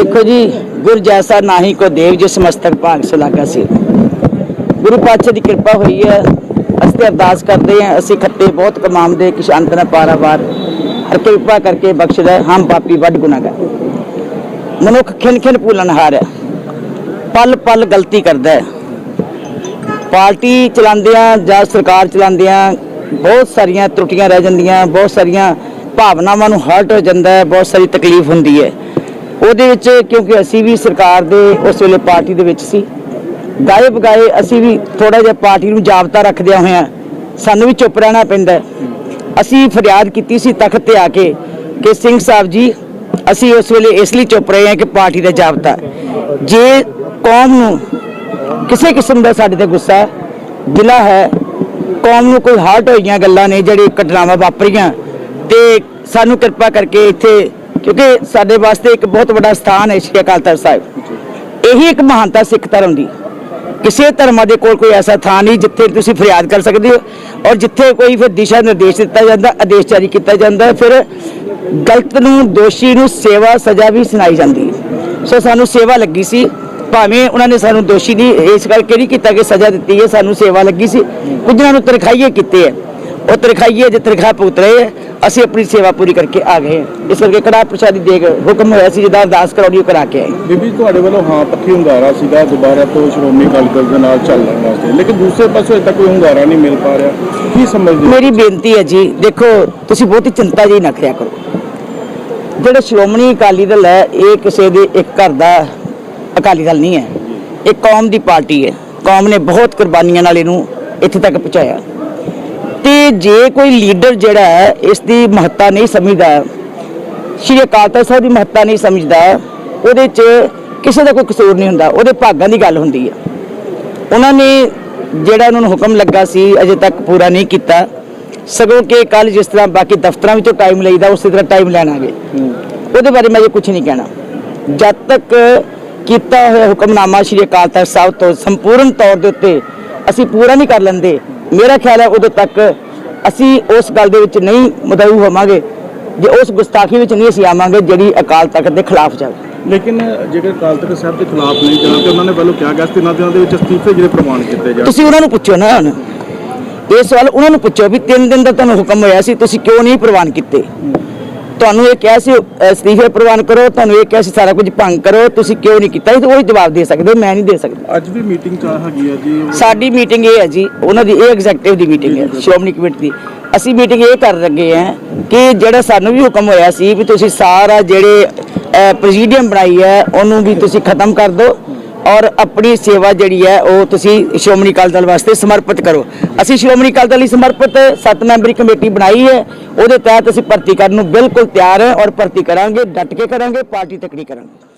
ਦੇਖੋ ਜੀ, ਗੁਰ ਜੈਸਾ ਨਾਹੀ ਕੋ ਦੇਵ, ਜਿਸ ਮਸਤਕ ਭਾਗ ਸੁਲਾਗਾ ਸੀ। ਗੁਰੂ ਪਾਤਸ਼ਾਹ ਦੀ ਕਿਰਪਾ ਹੋਈ ਹੈ। ਅਸੀਂ ਤੇ ਅਰਦਾਸ ਕਰਦੇ ਹਾਂ, ਅਸੀਂ ਖੱਤੇ ਬਹੁਤ ਕਮਾਉਂਦੇ ਕਿਸ਼ਾਂਤ ਨਾ ਪਾਰਾਵਾਰ ਹਰ ਕਿਰਪਾ ਕਰਕੇ ਬਖਸ਼ਦਾ ਹਮ ਪਾਪੀ ਵੱਡ ਗੁਨਾਹਗਾਰ। ਮਨੁੱਖ ਖਿਨ ਖਿਨ ਭੁੱਲਣ ਹੈ। ਪਲ ਪਲ ਗਲਤੀ ਕਰਦਾ ਹੈ। ਪਾਰਟੀ ਚਲਾਉਂਦਿਆਂ ਜਾਂ ਸਰਕਾਰ ਚਲਾਉਂਦਿਆਂ ਬਹੁਤ ਸਾਰੀਆਂ ਤਰੁੱਟੀਆਂ ਰਹਿ ਜਾਂਦੀਆਂ, ਬਹੁਤ ਸਾਰੀਆਂ ਭਾਵਨਾਵਾਂ ਨੂੰ ਹਰਟ ਹੋ ਜਾਂਦਾ ਹੈ, ਬਹੁਤ ਸਾਰੀ ਤਕਲੀਫ ਹੁੰਦੀ ਹੈ। ਉਹਦੇ ਵਿੱਚ ਕਿਉਂਕਿ ਅਸੀਂ ਵੀ ਸਰਕਾਰ ਦੇ ਉਸ ਵੇਲੇ ਪਾਰਟੀ ਦੇ ਵਿੱਚ ਸੀ। ਗਾਏ ਬਗਾਏ ਅਸੀਂ ਵੀ ਥੋੜਾ ਜਿਹਾ ਪਾਰਟੀ ਨੂੰ ਜਾਬਤਾ ਰੱਖਦਿਆਂ ਹੋਇਆਂ ਸਾਨੂੰ ਵੀ ਚੁੱਪ ਰਹਿਣਾ ਪੈਂਦਾ ਅਸੀਂ ਫਰਿਆਦ ਕੀਤੀ ਸੀ ਤਖਤ ਤੇ ਆ ਕੇ ਕਿ ਸਿੰਘ ਸਾਹਿਬ ਜੀ ਅਸੀਂ ਉਸ ਵੇਲੇ ਇਸ ਲਈ ਚੁੱਪ ਰਹੇ ਹਾਂ ਕਿ ਪਾਰਟੀ ਦਾ ਜਾਬਤਾ ਜੇ ਕੌਮ ਨੂੰ ਕਿਸੇ ਕਿਸਮ ਦਾ ਸਾਡੇ ਤੇ ਗੁੱਸਾ ਹੈ, ਗਿਲਾ ਹੈ ਕੌਮ ਨੂੰ ਕੋਈ ਹਾਰਟ ਹੋਈਆਂ ਗੱਲਾਂ ਨੇ ਜਿਹੜੇ ਘਟਨਾਵਾਂ ਵਾਪਰੀਆਂ ਤੇ ਸਾਨੂੰ ਕਿਰਪਾ ਕਰਕੇ ਇੱਥੇ ਕਿਉਂਕਿ ਸਾਡੇ ਵਾਸਤੇ ਇੱਕ ਬਹੁਤ ਵੱਡਾ ਸਥਾਨ ਹੈ ਸ਼੍ਰੀ ਅਕਾਲ ਤਖਤ ਸਾਹਿਬ। ਇਹੀ ਇੱਕ ਮਹਾਨਤਾ ਸਿੱਖ ਧਰਮ ਦੀ। ਕਿਸੇ ਧਰਮਾਂ ਦੇ ਕੋਲ ਕੋਈ ਐਸਾ ਥਾਂ ਨਹੀਂ ਜਿੱਥੇ ਤੁਸੀਂ ਫਰਿਆਦ ਕਰ ਸਕਦੇ ਹੋ ਔਰ ਜਿੱਥੇ ਕੋਈ ਫਿਰ ਦਿਸ਼ਾ ਨਿਰਦੇਸ਼ ਦਿੱਤਾ ਜਾਂਦਾ, ਆਦੇਸ਼ ਜਾਰੀ ਕੀਤਾ ਜਾਂਦਾ, ਫਿਰ ਗਲਤ ਨੂੰ, ਦੋਸ਼ੀ ਨੂੰ ਸੇਵਾ, ਸਜ਼ਾ ਵੀ ਸੁਣਾਈ ਜਾਂਦੀ ਹੈ। ਸੋ ਸਾਨੂੰ ਸੇਵਾ ਲੱਗੀ ਸੀ। ਭਾਵੇਂ ਉਹਨਾਂ ਨੇ ਸਾਨੂੰ ਦੋਸ਼ੀ ਦੀ ਇਸ ਕਰਕੇ ਨਹੀਂ ਕੀਤਾ ਕਿ ਸਜ਼ਾ ਦਿੱਤੀ ਹੈ, ਸਾਨੂੰ ਸੇਵਾ ਲੱਗੀ ਸੀ। ਕੁਝਨਾਂ ਨੂੰ ਤਰਖਾਈਏ ਕੀਤੇ ਹੈ। ਉਹ ਤਰਖਾਈਏ ਜੇ ਤਰਖਾ ਭੁਗਤ ਰਹੇ ਹੈ ਅਸੀਂ ਆਪਣੀ ਸੇਵਾ ਪੂਰੀ ਕਰਕੇ ਆ ਗਏ। ਇਸ ਕਰਕੇ ਕੜਾ ਪ੍ਰਸ਼ਾਦੀ ਦੇ ਹੁਕਮ ਹੋਇਆ ਸੀ ਜਿਹਦਾ ਅਰਦਾਸ ਕਰਾਉਣੀ ਉਹ ਕਰਾ ਕੇ ਆਏ। ਬੀਬੀ ਤੁਹਾਡੇ ਵੱਲੋਂ ਹਾਂ ਪੱਖੀ ਹੁੰਗਾਰਾ ਸੀਗਾ ਦੁਬਾਰਾ ਤੋਂ ਸ਼੍ਰੋਮਣੀ ਅਕਾਲੀ ਦਲ ਦੇ ਨਾਲ ਚੱਲਣ ਵਾਸਤੇ। ਲੇਕਿਨ ਦੂਸਰੇ ਪਾਸੇ ਅਜੇ ਤੱਕ ਕੋਈ ਹੁੰਗਾਰਾ ਨਹੀਂ ਮਿਲ ਪਾ ਰਿਹਾ। ਕੀ ਸਮਝਦੇ? ਮੇਰੀ ਬੇਨਤੀ ਹੈ ਜੀ ਦੇਖੋ ਤੁਸੀਂ ਬਹੁਤੀ ਚਿੰਤਾ ਜੀ ਨਾ ਕਰਿਆ ਕਰੋ। ਜਿਹੜਾ ਸ਼੍ਰੋਮਣੀ ਅਕਾਲੀ ਦਲ ਹੈ ਇਹ ਕਿਸੇ ਦੇ ਇੱਕ ਘਰ ਦਾ ਅਕਾਲੀ ਦਲ ਨਹੀਂ ਹੈ। ਇਹ ਕੌਮ ਦੀ ਪਾਰਟੀ ਹੈ। ਕੌਮ ਨੇ ਬਹੁਤ ਕੁਰਬਾਨੀਆਂ ਨਾਲ ਇਹਨੂੰ ਇੱਥੇ ਤੱਕ ਪਹੁੰਚਾਇਆ। ਤੇ ਜੇ ਕੋਈ ਲੀਡਰ ਜਿਹੜਾ ਹੈ ਇਸ ਦੀ ਮਹੱਤਤਾ ਨਹੀਂ ਸਮਝਦਾ, ਸ਼੍ਰੀ ਅਕਾਲ ਤਖਤ ਸਾਹਿਬ ਦੀ ਮਹੱਤਤਾ ਨਹੀਂ ਸਮਝਦਾ, ਉਹਦੇ 'ਚ ਕਿਸੇ ਦਾ ਕੋਈ ਕਸੂਰ ਨਹੀਂ ਹੁੰਦਾ, ਉਹਦੇ ਭਾਗਾਂ ਦੀ ਗੱਲ ਹੁੰਦੀ ਹੈ। ਉਹਨਾਂ ਨੇ ਜਿਹੜਾ ਉਹਨਾਂ ਨੂੰ ਹੁਕਮ ਲੱਗਾ ਸੀ, ਅਜੇ ਤੱਕ ਪੂਰਾ ਨਹੀਂ ਕੀਤਾ। ਸਗੋਂ ਕਿ ਕੱਲ ਜਿਸ ਤਰ੍ਹਾਂ ਬਾਕੀ ਦਫ਼ਤਰਾਂ ਵਿੱਚੋਂ ਟਾਈਮ ਲਈਦਾ, ਉਸੇ ਤਰ੍ਹਾਂ ਟਾਈਮ ਲੈਣਾਗੇ ਉਹਦੇ ਬਾਰੇ ਮੈਂ ਇਹ ਕੁਝ ਨਹੀਂ ਕਹਿਣਾ। ਜਦ ਤੱਕ ਕੀਤਾ ਹੋਇਆ ਹੁਕਮਨਾਮਾ ਸ਼੍ਰੀ ਅਕਾਲ ਤਖਤ ਸਾਹਿਬ ਤੋਂ ਸੰਪੂਰਨ ਤੌਰ ਦੇ ਉੱਤੇ ਅਸੀਂ ਪੂਰਾ ਨਹੀਂ ਕਰ ਲੈਂਦੇ ਮੇਰਾ ਖਿਆਲ ਹੈ ਉਦੋਂ ਤੱਕ ਅਸੀਂ ਉਸ ਗੱਲ ਦੇ ਵਿੱਚ ਨਹੀਂ ਮਦਊ ਹੋਵਾਂਗੇ ਜੇ ਉਸ ਗੁਸਤਾਖੀ ਵਿੱਚ ਨਹੀਂ ਅਸੀਂ ਆਵਾਂਗੇ ਜਿਹੜੀ ਅਕਾਲ ਤਖਤ ਦੇ ਖਿਲਾਫ ਜਾਵੇ ਲੇਕਿਨ ਜੇਕਰ ਅਕਾਲ ਤਖਤ ਸਾਹਿਬ ਦੇ ਖਿਲਾਫ ਨਹੀਂ ਜਾਣਾ ਤੇ ਉਹਨਾਂ ਨੇ ਵੱਲੋਂ ਕਿਹਾ ਗਿਆ ਸੀ ਤਿੰਨਾਂ ਦਿਨਾਂ ਦੇ ਵਿੱਚ ਅਸਤੀਫੇ ਜਿਹੜੇ ਪ੍ਰਮਾਣ ਕੀਤੇ ਜਾਣ। ਤੁਸੀਂ ਉਹਨਾਂ ਨੂੰ ਪੁੱਛੋ ਨਾ ਹੁਣ। ਇਹ ਸਵਾਲ ਉਹਨਾਂ ਨੂੰ ਪੁੱਛੋ ਵੀ ਤਿੰਨ ਦਿਨ ਦਾ ਤੁਹਾਨੂੰ ਹੁਕਮ ਹੋਇਆ ਸੀ ਤੁਸੀਂ ਕਿਉਂ ਨਹੀਂ ਪ੍ਰਵਾਨ ਕੀਤੇ? ਤੁਹਾਨੂੰ ਇਹ ਕਿਹਾ ਸੀ ਅਸਤੀਫੇ ਪ੍ਰਵਾਨ ਕਰੋ ਤੁਹਾਨੂੰ ਇਹ ਕਿਹਾ ਸੀ ਸਾਰਾ ਕੁਝ ਭੰਗ ਕਰੋ ਤੁਸੀਂ ਕਿਉਂ ਨਹੀਂ ਕੀਤਾ? ਇਹ ਤਾਂ ਉਹੀ ਜਵਾਬ ਦੇ ਸਕਦੇ ਮੈਂ ਨਹੀਂ ਦੇ ਸਕਦਾ। ਅੱਜ ਵੀ ਮੀਟਿੰਗ ਚਾਹ ਹੈਗੀ ਆ ਜੀ ਸਾਡੀ ਮੀਟਿੰਗ ਇਹ ਹੈ ਜੀ ਉਹਨਾਂ ਦੀ ਇਹ ਐਗਜ਼ੈਕਟਿਵ ਦੀ ਮੀਟਿੰਗ ਹੈ ਸ਼੍ਰੋਮਣੀ ਕਮੇਟੀ ਦੀ। ਅਸੀਂ ਮੀਟਿੰਗ ਇਹ ਕਰ ਲੱਗੇ ਹਾਂ ਕਿ ਜਿਹੜਾ ਸਾਨੂੰ ਵੀ ਹੁਕਮ ਹੋਇਆ ਸੀ ਵੀ ਤੁਸੀਂ ਸਾਰਾ ਜਿਹੜੇ ਪ੍ਰੈਜ਼ੀਡੀਅਮ ਬਣਾਈ ਹੈ ਉਹਨੂੰ ਵੀ ਤੁਸੀਂ ਖਤਮ ਕਰ ਦਿਓ। ਔਰ ਆਪਣੀ ਸੇਵਾ ਜਿਹੜੀ ਹੈ, ਉਹ ਤੁਸੀਂ ਸ਼੍ਰੋਮਣੀ ਅਕਾਲੀ ਦਲ ਵਾਸਤੇ ਸਮਰਪਿਤ ਕਰੋ। ਅਸੀਂ ਸ਼੍ਰੋਮਣੀ ਅਕਾਲੀ ਦਲ ਲਈ ਸਮਰਪਿਤ ਸੱਤ ਮੈਂਬਰੀ ਕਮੇਟੀ ਬਣਾਈ ਹੈ। ਉਹਦੇ ਤਹਿਤ ਅਸੀਂ ਭਰਤੀ ਕਰਨ ਨੂੰ ਬਿਲਕੁਲ ਤਿਆਰ ਹੈ ਔਰ ਭਰਤੀ ਕਰਾਂਗੇ, ਡਟ ਕੇ ਕਰਾਂਗੇ, ਪਾਰਟੀ ਤੱਕ ਨਹੀਂ ਕਰਾਂਗੇ।